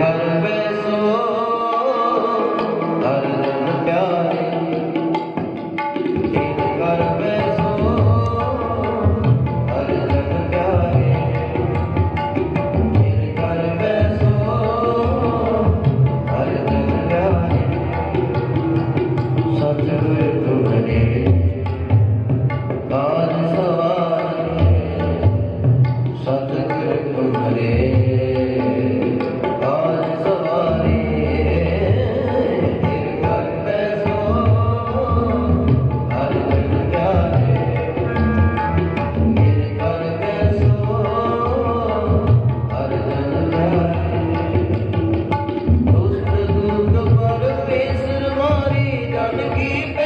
ਕਰ ਪਿਆਰੇ ਇਹ ਕਰ You.